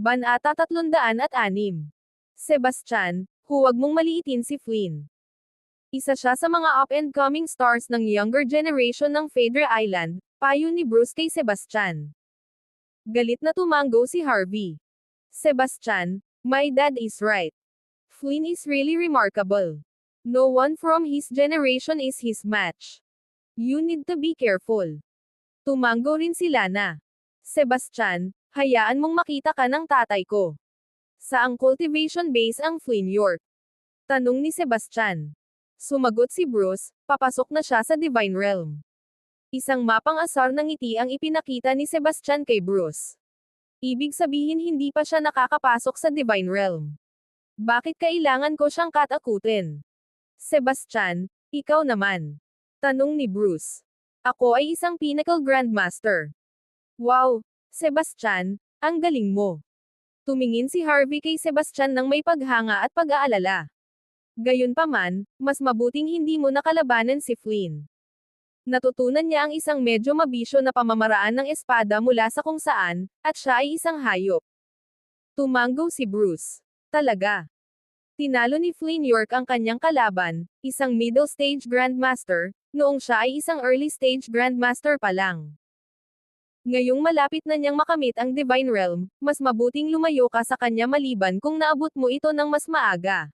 Banata 306. Sebastian, huwag mong maliitin si Flynn. Isa siya sa mga up-and-coming stars ng younger generation ng Fader Island, payo ni Bruce kay Sebastian. Galit na tumango si Harvey. Sebastian, my dad is right. Flynn is really remarkable. No one from his generation is his match. You need to be careful. Tumango rin si Lana. Sebastian, hayaan mong makita ka ng tatay ko. Saang cultivation base ang Flynn York? Tanong ni Sebastian. Sumagot si Bruce, papasok na siya sa Divine Realm. Isang mapang asar ng ngiti ang ipinakita ni Sebastian kay Bruce. Ibig sabihin hindi pa siya nakakapasok sa Divine Realm. Bakit kailangan ko siyang katakutin? Sebastian, ikaw naman. Tanong ni Bruce. Ako ay isang Pinnacle Grandmaster. Wow, Sebastian, ang galing mo. Tumingin si Harvey kay Sebastian ng may paghanga at pag-aalala. Gayunpaman, mas mabuting hindi mo nakalabanan si Flynn. Natutunan niya ang isang medyo mabisyo na pamamaraan ng espada mula sa kung saan, at siya ay isang hayop. Tumango si Bruce. Talaga. Tinalo ni Flynn York ang kanyang kalaban, isang middle stage grandmaster, noong siya ay isang early stage grandmaster pa lang. Ngayong malapit na niyang makamit ang Divine Realm, mas mabuting lumayo ka sa kanya maliban kung naabot mo ito ng mas maaga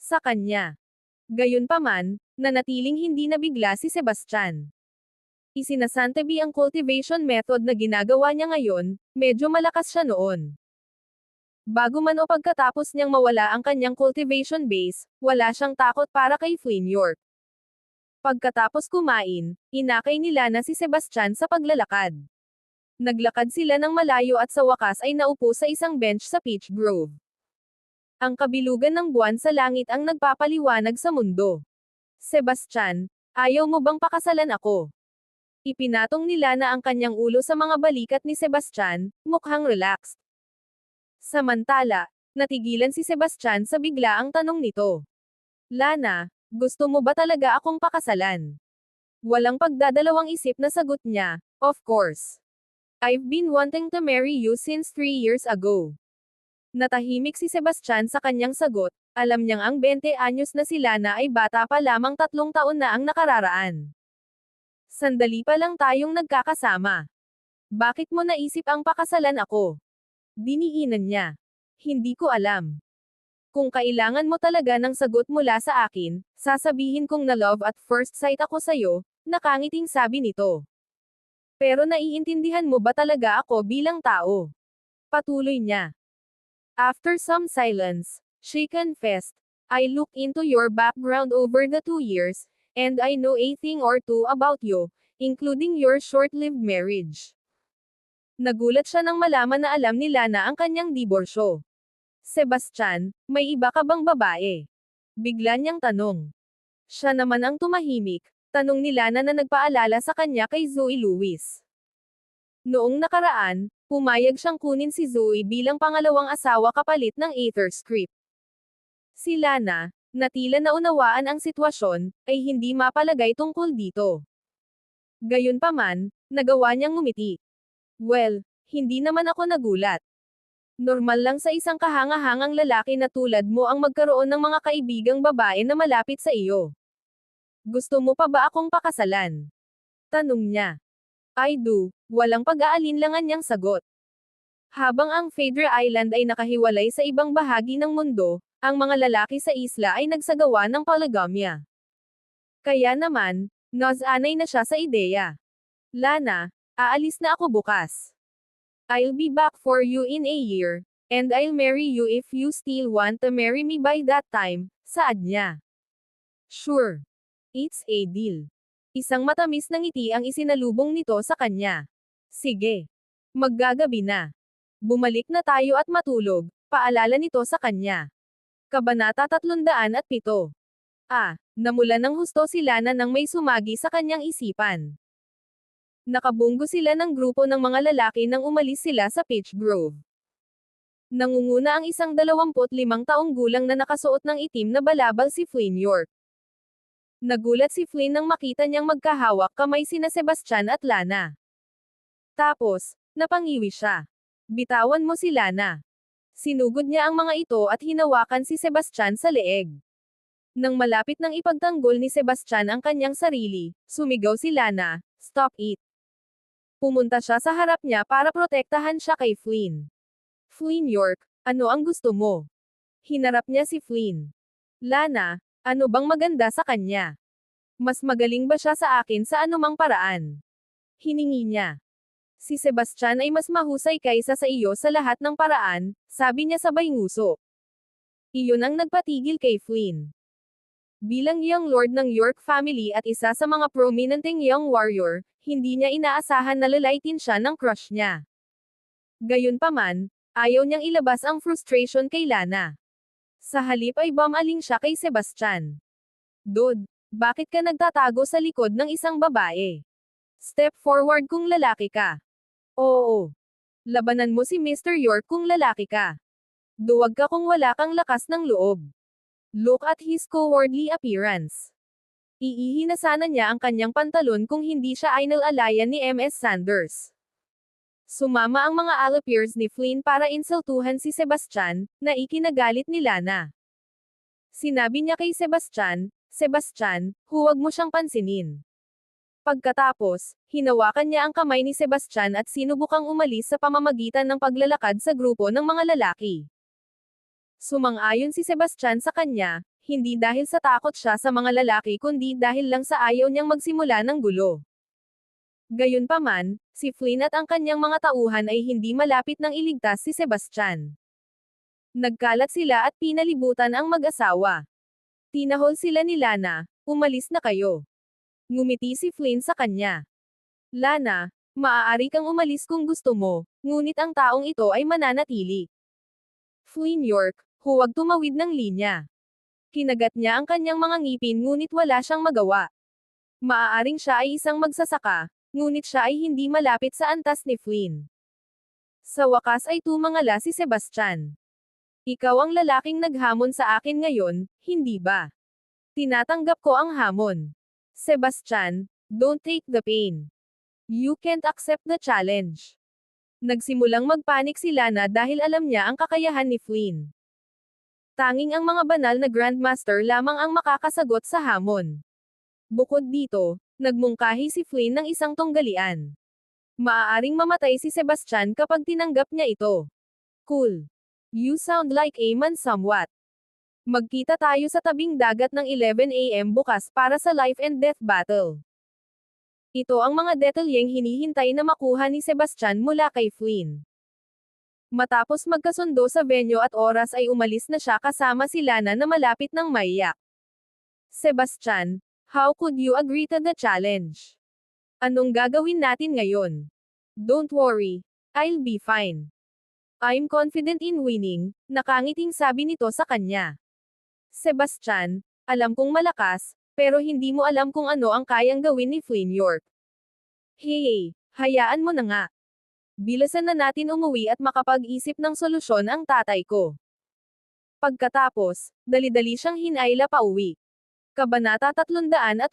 sa kanya. Gayunpaman, nanatiling hindi nabigla si Sebastian. Isinasantabi ang cultivation method na ginagawa niya ngayon, medyo malakas siya noon. Bago man o pagkatapos niyang mawala ang kanyang cultivation base, wala siyang takot para kay Flynn York. Pagkatapos kumain, inakay nila na si Sebastian sa paglalakad. Naglakad sila ng malayo at sa wakas ay naupo sa isang bench sa Peach Grove. Ang kabilugan ng buwan sa langit ang nagpapaliwanag sa mundo. Sebastian, ayaw mo bang pakasalan ako? Ipinatong nila na ang kanyang ulo sa mga balikat ni Sebastian, mukhang relaxed. Samantala, natigilan si Sebastian sa bigla ang tanong nito. Lana, gusto mo ba talaga akong pakasalan? Walang pagdadalawang isip na sagot niya, of course. I've been wanting to marry you since three years ago. Natahimik si Sebastian sa kanyang sagot, alam niyang ang 20 anyos na si Lana ay bata pa lamang tatlong taon na ang nakararaan. Sandali pa lang tayong nagkakasama. Bakit mo naisip ang pakasalan ako? Diniinan niya. Hindi ko alam. Kung kailangan mo talaga ng sagot mula sa akin, sasabihin kong na love at first sight ako sa'yo, nakangiting sabi nito. Pero naiintindihan mo ba talaga ako bilang tao? Patuloy niya. After some silence, she confessed, I looked into your background over the two years, and I know a thing or two about you, including your short-lived marriage. Nagulat siya nang malaman na alam ni Lana ang kanyang diborsyo. Sebastian, may iba ka bang babae? Bigla niyang tanong. Siya naman ang tumahimik, tanong ni Lana na nagpaalala sa kanya kay Zoe Lewis. Noong nakaraan, pumayag siyang kunin si Zoe bilang pangalawang asawa kapalit ng Aether Script. Si Lana, na tila naunawaan ang sitwasyon, ay hindi mapalagay tungkol dito. Gayunpaman, nagawa niyang ngumiti. Well, hindi naman ako nagulat. Normal lang sa isang kahangahangang lalaki na tulad mo ang magkaroon ng mga kaibigang babae na malapit sa iyo. Gusto mo pa ba akong pakasalan? Tanong niya. I do, walang pag-aalinlangan niyang sagot. Habang ang Fader Island ay nakahiwalay sa ibang bahagi ng mundo, ang mga lalaki sa isla ay nagsagawa ng polygamia. Kaya naman, nozanay na siya sa ideya. Lana, aalis na ako bukas. I'll be back for you in a year, and I'll marry you if you still want to marry me by that time, saad niya. Sure. It's a deal. Isang matamis na ngiti ang isinalubong nito sa kanya. Sige. Maggagabi na. Bumalik na tayo at matulog, paalala nito sa kanya. Kabanata 307. Ah, namula ng husto si Lana nang may sumagi sa kanyang isipan. Nakabunggo sila ng grupo ng mga lalaki nang umalis sila sa Peach Grove. Nangunguna ang isang 25 taong gulang na nakasuot ng itim na balabal si Flynn York. Nagulat si Flynn nang makita niyang magkahawak kamay sina Sebastian at Lana. Tapos, napangiwi siya. Bitawan mo si Lana. Sinugod niya ang mga ito at hinawakan si Sebastian sa leeg. Nang malapit nang ipagtanggol ni Sebastian ang kanyang sarili, sumigaw si Lana, Stop it! Pumunta siya sa harap niya para protektahan siya kay Flynn. Flynn York, ano ang gusto mo? Hinarap niya si Flynn. Lana, ano bang maganda sa kanya? Mas magaling ba siya sa akin sa anumang paraan? Hiningi niya. Si Sebastian ay mas mahusay kaysa sa iyo sa lahat ng paraan, sabi niya sabay nguso. Iyon ang nagpatigil kay Flynn. Bilang young lord ng York family at isa sa mga prominenteng young warrior, hindi niya inaasahan na lalaitin siya ng crush niya. Gayunpaman, ayaw niyang ilabas ang frustration kay Lana. Sa halip ay bumaling siya kay Sebastian. Dod, bakit ka nagtatago sa likod ng isang babae? Step forward kung lalaki ka. Oo. Labanan mo si Mr. York kung lalaki ka. Duwag ka kung wala kang lakas ng loob. Look at his cowardly appearance. Iihi niya ang kanyang pantalon kung hindi siya ay nalalayan ni MS Sanders. Sumama ang mga alapiers ni Flynn para insultuhan si Sebastian, na ikinagalit ni Lana. Sinabi niya kay Sebastian, Sebastian, huwag mo siyang pansinin. Pagkatapos, hinawakan niya ang kamay ni Sebastian at sinubukang umalis sa pamamagitan ng paglalakad sa grupo ng mga lalaki. Sumang-ayon si Sebastian sa kanya, hindi dahil sa takot siya sa mga lalaki kundi dahil lang sa ayaw niyang magsimula ng gulo. Gayunpaman, si Flynn at ang kanyang mga tauhan ay hindi malapit nang iligtas si Sebastian. Nagkalat sila at pinalibutan ang mag-asawa. Tinahol sila ni Lana, umalis na kayo. Ngumiti si Flynn sa kanya. Lana, maaari kang umalis kung gusto mo, ngunit ang taong ito ay mananatili. Flynn York, huwag tumawid ng linya. Kinagat niya ang kanyang mga ngipin ngunit wala siyang magawa. Maaaring siya ay isang magsasaka, ngunit siya ay hindi malapit sa antas ni Flynn. Sa wakas ay tumangala si Sebastian. Ikaw ang lalaking naghamon sa akin ngayon, hindi ba? Tinatanggap ko ang hamon. Sebastian, don't take the pain. You can't accept the challenge. Nagsimulang magpanik si Lana dahil alam niya ang kakayahan ni Flynn. Tanging ang mga banal na Grandmaster lamang ang makakasagot sa hamon. Bukod dito, nagmungkahi si Flynn ng isang tunggalian. Maaaring mamatay si Sebastian kapag tinanggap niya ito. Cool. You sound like a man somewhat. Magkita tayo sa tabing dagat ng 11 a.m. bukas para sa life and death battle. Ito ang mga detalyeng hinihintay na makuha ni Sebastian mula kay Flynn. Matapos magkasundo sa venue at oras ay umalis na siya kasama si Lana na malapit ng maiyak. Sebastian, how could you agree to the challenge? Anong gagawin natin ngayon? Don't worry. I'll be fine. I'm confident in winning, nakangiting sabi nito sa kanya. Sebastian, alam kong malakas, pero hindi mo alam kung ano ang kayang gawin ni Flynn York. Hey, hayaan mo na nga. Bilasan na natin umuwi at makapag-isip ng solusyon ang tatay ko. Pagkatapos, dali-dali siyang hinayla pa uwi. Kabanata 308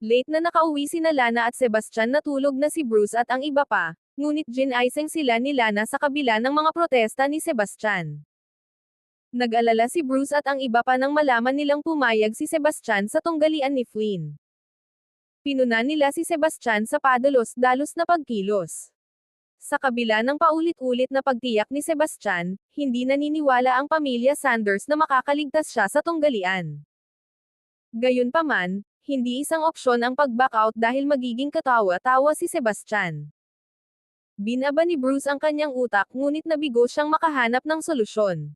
Late na nakauwi si Lana at Sebastian natulog na si Bruce at ang iba pa, ngunit ginaiseng sila ni Lana sa kabila ng mga protesta ni Sebastian. Nag-alala si Bruce at ang iba pa nang malaman nilang pumayag si Sebastian sa tunggalian ni Flynn. Pinuna nila si Sebastian sa padalos-dalos na pagkilos. Sa kabila ng paulit-ulit na pagtiyak ni Sebastian, hindi naniniwala ang pamilya Sanders na makakaligtas siya sa tunggalian. Gayunpaman, hindi isang opsyon ang pag-back out dahil magiging katawa-tawa si Sebastian. Binaba ni Bruce ang kanyang utak ngunit nabigo siyang makahanap ng solusyon.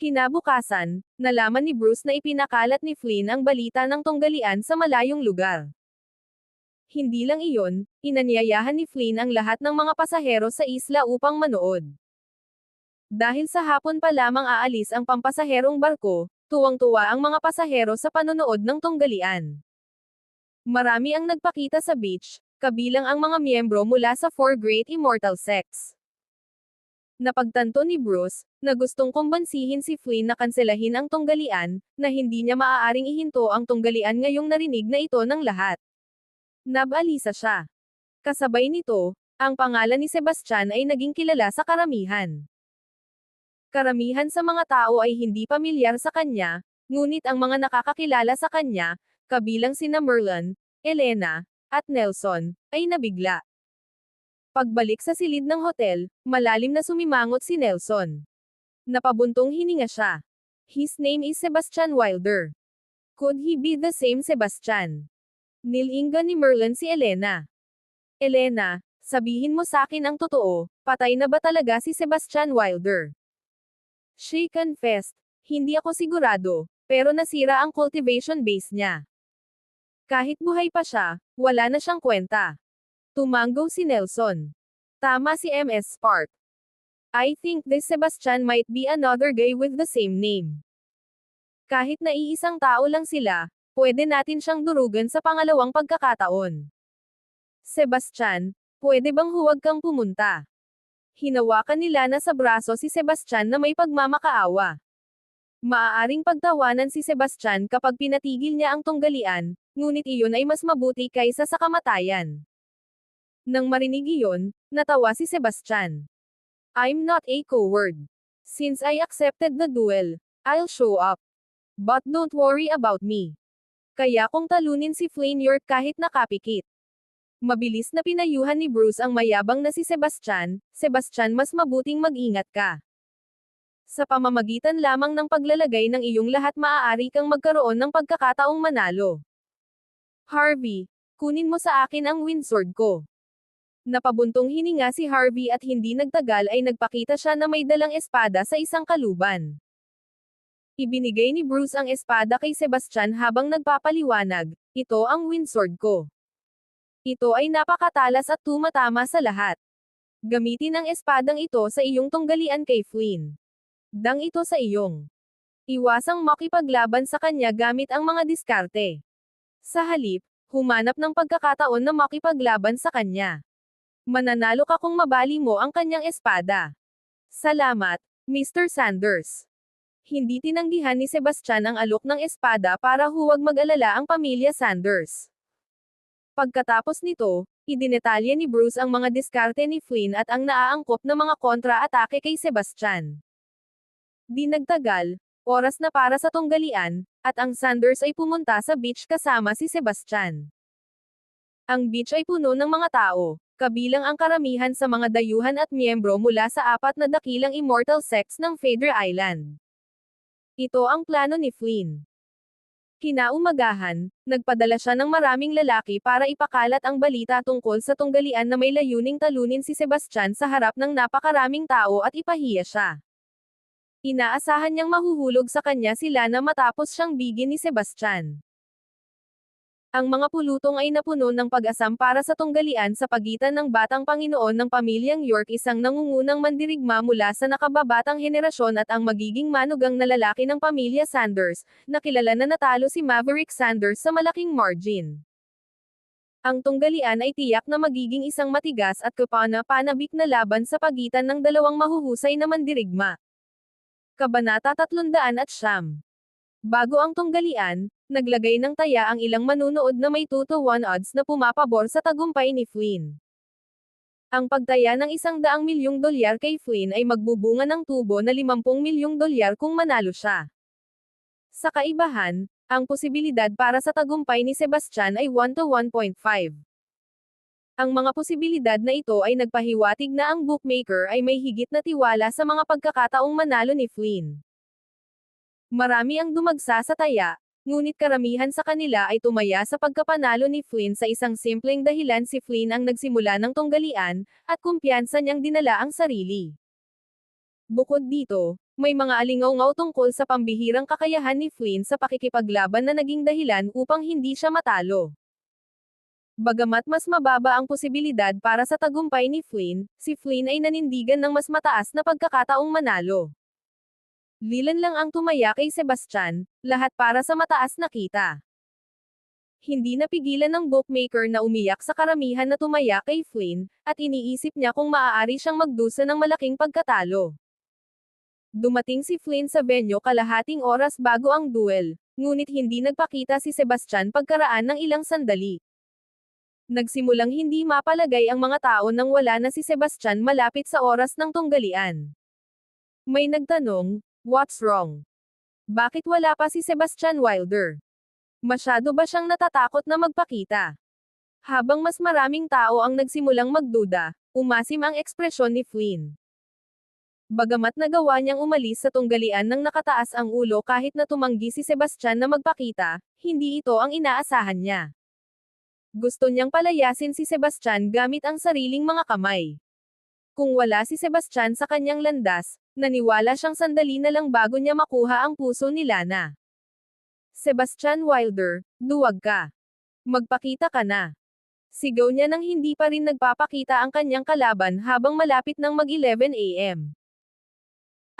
Kinabukasan, nalaman ni Bruce na ipinakalat ni Flynn ang balita ng tunggalian sa malayong lugar. Hindi lang iyon, inanyayahan ni Flynn ang lahat ng mga pasahero sa isla upang manood. Dahil sa hapon pa lamang aalis ang pampasaherong barko, tuwang-tuwa ang mga pasahero sa panonood ng tunggalian. Marami ang nagpakita sa beach, kabilang ang mga miyembro mula sa Four Great Immortal Sects. Napagtanto ni Bruce, na gustong kumbansihin si Flynn na kanselahin ang tunggalian, na hindi niya maaaring ihinto ang tunggalian ngayong narinig na ito ng lahat. Nabalisa siya. Kasabay nito, Ang pangalan ni Sebastian ay naging kilala sa karamihan. Karamihan sa mga tao ay hindi pamilyar sa kanya, ngunit ang mga nakakakilala sa kanya, kabilang sina Merlin, Elena, at Nelson, ay nabigla. Pagbalik sa silid ng hotel, malalim na sumimangot si Nelson. Napabuntong hininga siya. His name is Sebastian Wilder. Could he be the same Sebastian? Nilinga ni Merlin si Elena. Elena, sabihin mo sa akin ang totoo, patay na ba talaga si Sebastian Wilder? She confessed, hindi ako sigurado, pero nasira ang cultivation base niya. Kahit buhay pa siya, wala na siyang kwenta. Tumango si Nelson. Tama si MS Spark. I think this Sebastian might be another guy with the same name. Kahit na iisang tao lang sila, pwede natin siyang durugan sa pangalawang pagkakataon. Sebastian, pwede bang huwag kang pumunta? Hinawakan nila na sa braso si Sebastian na may pagmamakaawa. Maaaring pagtawanan si Sebastian kapag pinatigil niya ang tunggalian, ngunit iyon ay mas mabuti kaysa sa kamatayan. Nang marinig iyon, natawa si Sebastian. I'm not a coward. Since I accepted the duel, I'll show up. But don't worry about me. Kaya kong talunin si Flynn York kahit nakapikit. Mabilis na pinayuhan ni Bruce ang mayabang na si Sebastian, Sebastian mas mabuting mag-ingat ka. Sa pamamagitan lamang ng paglalagay ng iyong lahat maaari kang magkaroon ng pagkakataong manalo. Harvey, kunin mo sa akin ang windsword ko. Napabuntong hininga si Harvey at hindi nagtagal ay nagpakita siya na may dalang espada sa isang kaluban. Ibinigay ni Bruce ang espada kay Sebastian habang nagpapaliwanag, ito ang windsword ko. Ito ay napakatalas at tumatama sa lahat. Gamitin ang espadang ito sa iyong tunggalian kay Flynn. Dang ito sa iyong. Iwasang makipaglaban sa kanya gamit ang mga diskarte. Sa halip, humanap ng pagkakataon na makipaglaban sa kanya. Mananalo ka kung mabali mo ang kanyang espada. Salamat, Mr. Sanders. Hindi tinanggihan ni Sebastian ang alok ng espada para huwag mag-alala ang pamilya Sanders. Pagkatapos nito, idinetalye ni Bruce ang mga diskarte ni Flynn at ang naaangkop na mga kontra-atake kay Sebastian. Di nagtagal, oras na para sa tunggalian, at ang Sanders ay pumunta sa beach kasama si Sebastian. Ang beach ay puno ng mga tao, kabilang ang karamihan sa mga dayuhan at miyembro mula sa apat na dakilang immortal sects ng Fader Island. Ito ang plano ni Flynn. Kinaumagahan, nagpadala siya ng maraming lalaki para ipakalat ang balita tungkol sa tunggalian na may layuning talunin si Sebastian sa harap ng napakaraming tao at ipahiya siya. Inaasahan niyang mahuhulog sa kanya sila na matapos siyang bigin ni Sebastian. Ang mga pulutong ay napuno ng pag-asam para sa tunggalian sa pagitan ng batang Panginoon ng pamilyang York isang nangungunang mandirigma mula sa nakababatang henerasyon at ang magiging manugang na lalaki ng pamilya Sanders, na kilala na natalo si Maverick Sanders sa malaking margin. Ang tunggalian ay tiyak na magiging isang matigas at kapana-panabik na laban sa pagitan ng dalawang mahuhusay na mandirigma. Kabanata 300 at Siyam Bago ang tunggalian, naglagay ng taya ang ilang manunood na may 2 to 1 odds na pumapabor sa tagumpay ni Flynn. Ang pagtaya ng isang daang milyong dolyar kay Flynn ay magbubunga ng tubo na 50 milyong dolyar kung manalo siya. Sa kaibahan, ang posibilidad para sa tagumpay ni Sebastian ay 1 to 1.5. Ang mga posibilidad na ito ay nagpahiwatig na ang bookmaker ay may higit na tiwala sa mga pagkakataong manalo ni Flynn. Marami ang dumagsa sa taya, ngunit karamihan sa kanila ay tumaya sa pagkapanalo ni Flynn sa isang simpleng dahilan si Flynn ang nagsimula ng tunggalian, at kumpiyansa niyang dinala ang sarili. Bukod dito, may mga alingaw tungkol sa pambihirang kakayahan ni Flynn sa pakikipaglaban na naging dahilan upang hindi siya matalo. Bagamat mas mababa ang posibilidad para sa tagumpay ni Flynn, si Flynn ay nanindigan ng mas mataas na pagkakataong manalo. Lilan lang ang tumaya kay Sebastian, lahat para sa mataas na kita. Hindi napigilan ng bookmaker na umiyak sa karamihan na tumaya kay Flynn, at iniisip niya kung maaari siyang magdusa ng malaking pagkatalo. Dumating si Flynn sa venue kalahating oras bago ang duel, ngunit hindi nagpakita si Sebastian pagkaraan ng ilang sandali. Nagsimulang hindi mapalagay ang mga tao nang wala na si Sebastian malapit sa oras ng tunggalian. May nagtanong, what's wrong? Bakit wala pa si Sebastian Wilder? Masyado ba siyang natatakot na magpakita? Habang mas maraming tao ang nagsimulang magduda, umasim ang ekspresyon ni Flynn. Bagamat nagawa niyang umalis sa tunggalian ng nakataas ang ulo kahit na tumanggi si Sebastian na magpakita, hindi ito ang inaasahan niya. Gusto niyang palayasin si Sebastian gamit ang sariling mga kamay. Kung wala si Sebastian sa kanyang landas, naniwala siyang sandali na lang bago niya makuha ang puso ni Lana. Sebastian Wilder, duwag ka. Magpakita ka na. Sigaw niya nang hindi pa rin nagpapakita ang kanyang kalaban habang malapit ng mag-11 a.m.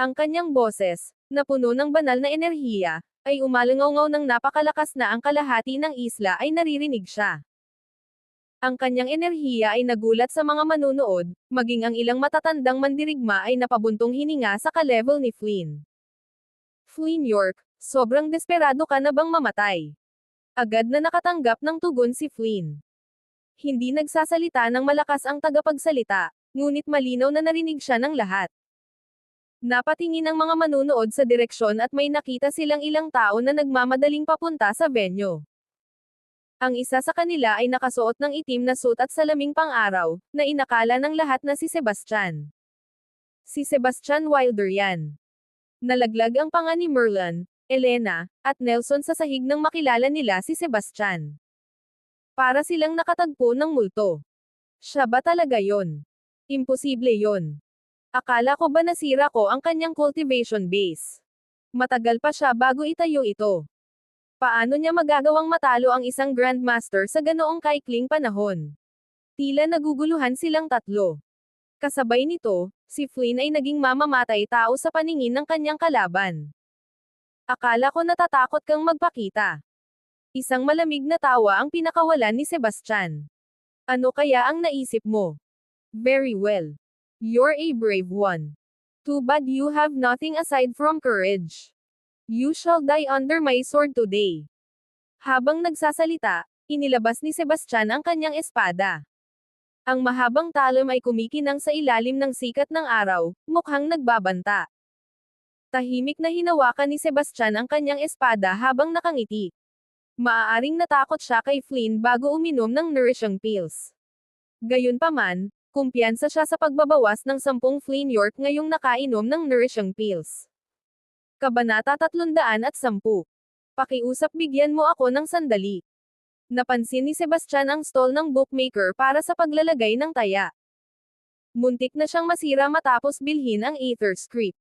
Ang kanyang boses, na puno ng banal na enerhiya, ay umalangaw ng napakalakas na ang kalahati ng isla ay naririnig siya. Ang kanyang enerhiya ay nagulat sa mga manunood, maging ang ilang matatandang mandirigma ay napabuntong hininga sa ka-level ni Flynn. Flynn York, sobrang desperado ka na bang mamatay? Agad na nakatanggap ng tugon si Flynn. Hindi nagsasalita ng malakas ang tagapagsalita, ngunit malinaw na narinig siya ng lahat. Napatingin ang mga manunood sa direksyon at may nakita silang ilang tao na nagmamadaling papunta sa venue. Ang isa sa kanila ay nakasuot ng itim na suit at salaming pang-araw, na inakala ng lahat na si Sebastian. Si Sebastian Wilder yan. Nalaglag ang panga ni Merlin, Elena, at Nelson sa sahig nang makilala nila si Sebastian. Para silang nakatagpo ng multo. Siya ba talaga yon? Imposible yon. Akala ko ba nasira ko ang kanyang cultivation base? Matagal pa siya bago itayo ito. Paano niya magagawang matalo ang isang Grandmaster sa ganoong kaikling panahon? Tila naguguluhan silang tatlo. Kasabay nito, si Flynn ay naging mamamatay tao sa paningin ng kanyang kalaban. Akala ko natatakot kang magpakita. Isang malamig na tawa ang pinakawalan ni Sebastian. Ano kaya ang naisip mo? Very well. You're a brave one. Too bad you have nothing aside from courage. You shall die under my sword today. Habang nagsasalita, inilabas ni Sebastian ang kanyang espada. Ang mahabang talom ay kumikinang sa ilalim ng sikat ng araw, mukhang nagbabanta. Tahimik na hinawakan ni Sebastian ang kanyang espada habang nakangiti. Maaaring natakot siya kay Flynn bago uminom ng nourishing pills. Gayunpaman, kumpiyansa siya sa pagbabawas ng sampung Flynn York ngayong nakainom ng nourishing pills. Kabanata 310. Pakiusap bigyan mo ako ng sandali. Napansin ni Sebastian ang stall ng bookmaker para sa paglalagay ng taya. Muntik na siyang masira matapos bilhin ang Ether script.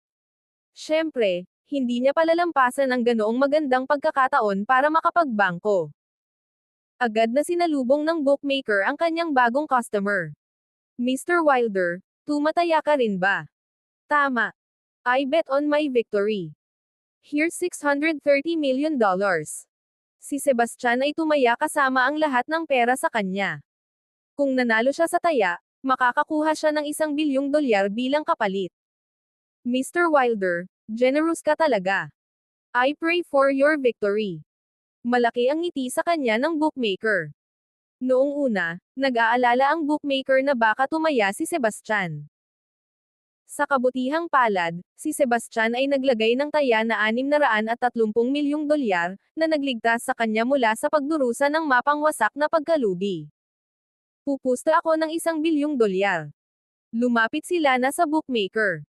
Siyempre, hindi niya palalampasan ang ganoong magandang pagkakataon para makapagbangko. Agad na sinalubong ng bookmaker ang kanyang bagong customer. Mr. Wilder, tumataya ka rin ba? Tama. I bet on my victory. Here's 630 million dollars. Si Sebastian ay tumaya kasama ang lahat ng pera sa kanya. Kung nanalo siya sa taya, makakakuha siya ng isang bilyong dolyar bilang kapalit. Mr. Wilder, generous ka talaga. I pray for your victory. Malaki ang ngiti sa kanya ng bookmaker. Noong una, nag-aalala ang bookmaker na baka tumaya si Sebastian. Sa kabutihang palad, si Sebastian ay naglagay ng taya na 630 milyong dolyar, na nagligtas sa kanya mula sa pagdurusa ng mapangwasak na pagkalugi. Pupusta ako ng isang bilyong dolyar. Lumapit sila na sa bookmaker.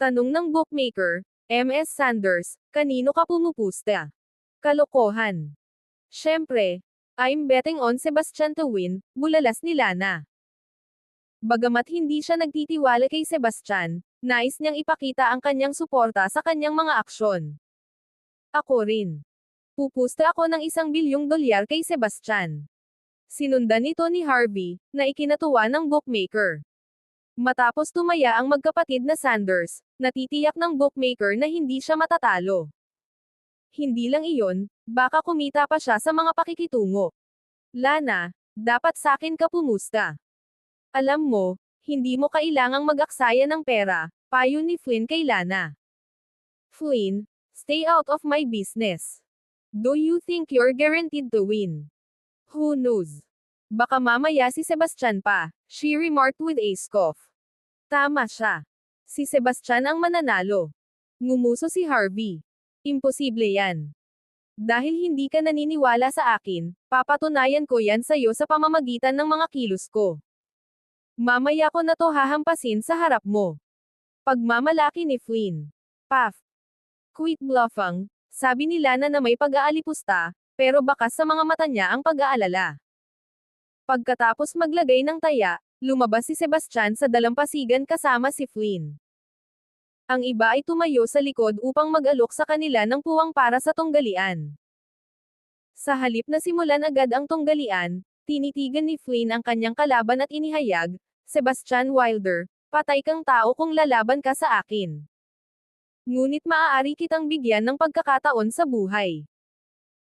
Tanong ng bookmaker, MS Sanders, kanino ka pumupusta? Kalokohan. Siyempre, I'm betting on Sebastian to win, bulalas ni Lana. Bagamat hindi siya nagtitiwala kay Sebastian, nais niyang ipakita ang kanyang suporta sa kanyang mga aksyon. Ako rin. Pupusta ako ng isang bilyong dolyar kay Sebastian. Sinundan ito ni Harvey, na ikinatuwa ng bookmaker. Matapos tumaya ang magkapatid na Sanders, natitiyak ng bookmaker na hindi siya matatalo. Hindi lang iyon, baka kumita pa siya sa mga pakikitungo. Lana, dapat sakin ka pumusta. Alam mo, hindi mo kailangang mag-aksaya ng pera, payo ni Flynn kay Lana. Flynn, stay out of my business. Do you think you're guaranteed to win? Who knows? Baka mamaya si Sebastian pa, she remarked with a scoff. Tama siya. Si Sebastian ang mananalo. Ngumuso si Harvey. Imposible yan. Dahil hindi ka naniniwala sa akin, papatunayan ko yan sa'yo sa pamamagitan ng mga kilos ko. Mamaya ko na to hahampasin sa harap mo. Pagmamalaki ni Flynn. Paf. Quit bluffang, sabi nila na na may pag-aalipusta, pero bakas sa mga mata niya ang pag-aalala. Pagkatapos maglagay ng taya, lumabas si Sebastian sa dalampasigan kasama si Flynn. Ang iba ay tumayo sa likod upang mag-alok sa kanila ng puwang para sa tunggalian. Sa halip na simulan agad ang tunggalian, tinitigan ni Flynn ang kanyang kalaban at inihayag, Sebastian Wilder, patay kang tao kung lalaban ka sa akin. Ngunit maaari kitang bigyan ng pagkakataon sa buhay.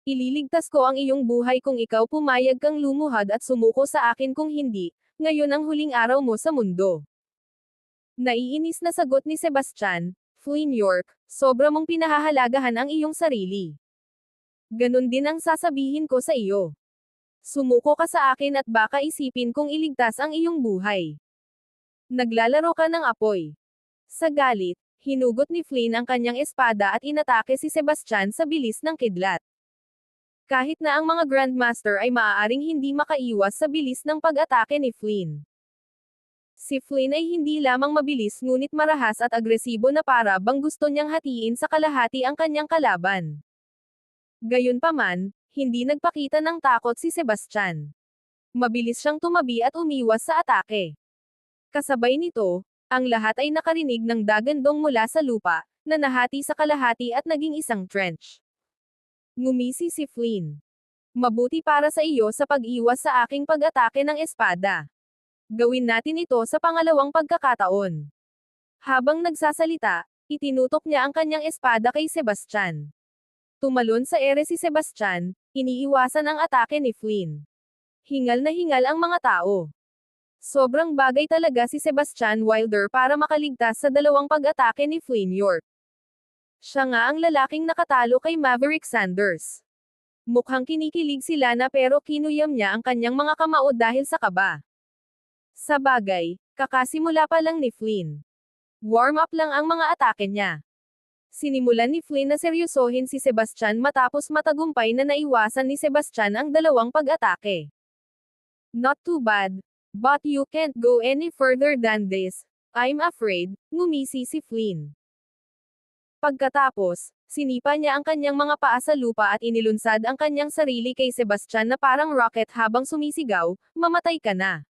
Ililigtas ko ang iyong buhay kung ikaw pumayag kang lumuhad at sumuko sa akin kung hindi, ngayon ang huling araw mo sa mundo. Naiinis na sagot ni Sebastian, Flynn York, sobra mong pinahahalagahan ang iyong sarili. Ganon din ang sasabihin ko sa iyo. Sumuko ka sa akin at baka isipin kong iligtas ang iyong buhay. Naglalaro ka ng apoy. Sa galit, hinugot ni Flynn ang kanyang espada at inatake si Sebastian sa bilis ng kidlat. Kahit na ang mga Grandmaster ay maaaring hindi makaiwas sa bilis ng pag-atake ni Flynn. Si Flynn ay hindi lamang mabilis ngunit marahas at agresibo na para bang gusto niyang hatiin sa kalahati ang kanyang kalaban. Gayunpaman, hindi nagpakita ng takot si Sebastian. Mabilis siyang tumabi at umiwas sa atake. Kasabay nito, ang lahat ay nakarinig ng dagandong mula sa lupa, na nahati sa kalahati at naging isang trench. Ngumisi si Flynn. Mabuti para sa iyo sa pag-iwas sa aking pag-atake ng espada. Gawin natin ito sa pangalawang pagkakataon. Habang nagsasalita, itinutok niya ang kanyang espada kay Sebastian. Tumalon sa ere si Sebastian, iniiwasan ang atake ni Flynn. Hingal na hingal ang mga tao. Sobrang bagay talaga si Sebastian Wilder para makaligtas sa dalawang pag-atake ni Flynn York. Siya nga ang lalaking nakatalo kay Maverick Sanders. Mukhang kinikilig si Lana pero kinuyam niya ang kanyang mga kamao dahil sa kaba. Sa bagay, kakasimula pa lang ni Flynn. Warm up lang ang mga atake niya. Sinimulan ni Flynn na seryosohin si Sebastian matapos matagumpay na naiwasan ni Sebastian ang dalawang pag-atake. Not too bad, but you can't go any further than this. I'm afraid, ngumisi si Flynn. Pagkatapos, sinipa niya ang kanyang mga paa sa lupa at inilunsad ang kanyang sarili kay Sebastian na parang rocket habang sumisigaw, mamatay ka na.